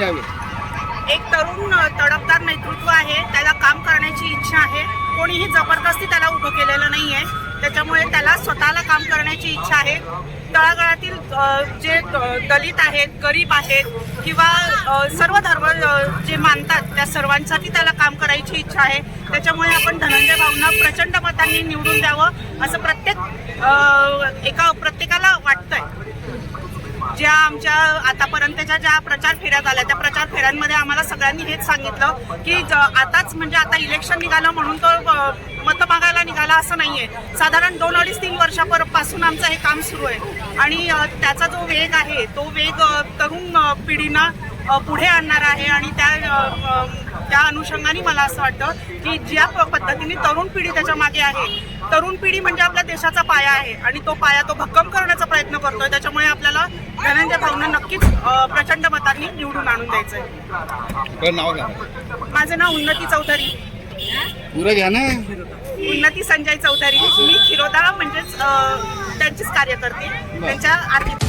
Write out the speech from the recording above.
न्यावे एक तरुण तडफदार नेतृत्व आहे. त्याला काम करण्याची इच्छा आहे. कोणीही जबरदस्ती त्याला उभं केलेलं नाही आहे त्याच्यामुळे त्याला स्वतःला काम करण्याची इच्छा आहे. तळागाळातील जे दलित आहेत गरीब आहेत किंवा सर्व धर्म जे मानतात त्या सर्वांसाठी त्याला काम करायची इच्छा आहे. त्याच्यामुळे आपण धनंजय भावना प्रचंड मतांनी निवडून द्यावं असं प्रत्येक एका प्रत्येकाला वाटतंय. ज्या आमच्या आतापर्यंतच्या ज्या प्रचार फेऱ्या झाल्या त्या प्रचार फेऱ्यांमध्ये आम्हाला सगळ्यांनी हेच सांगितलं की ज- आताच म्हणजे आता इलेक्शन निघालं म्हणून तो मतं मागायला निघाला असं नाहीये. साधारण दोन अडीच तीन वर्षापासून आमचं हे काम सुरू आहे. आणि त्याचा जो वेग आहे तो वेग तरुण पिढीना पुढे आणणार आहे आणि त्या त्या अनुषंगाने मला असं वाटतं की ज्या पद्धतीने तरुण पिढी त्याच्यामागे आहे तरुण पिढी म्हणजे आपल्या देशाचा पाया आहे आणि तो पाया तो भक्कम करण्याचा प्रयत्न करतोय. त्याच्यामुळे आपल्याला धनंजय भाऊंना नक्कीच प्रचंड मतांनी निवडून आणून नाव घ्या. माझं नाव उन्नती चौधरी. उन्नती संजय चौधरी. मी खिरोदा म्हणजेच त्यांचीच कार्यकर्ते. त्यांच्या आर्थिक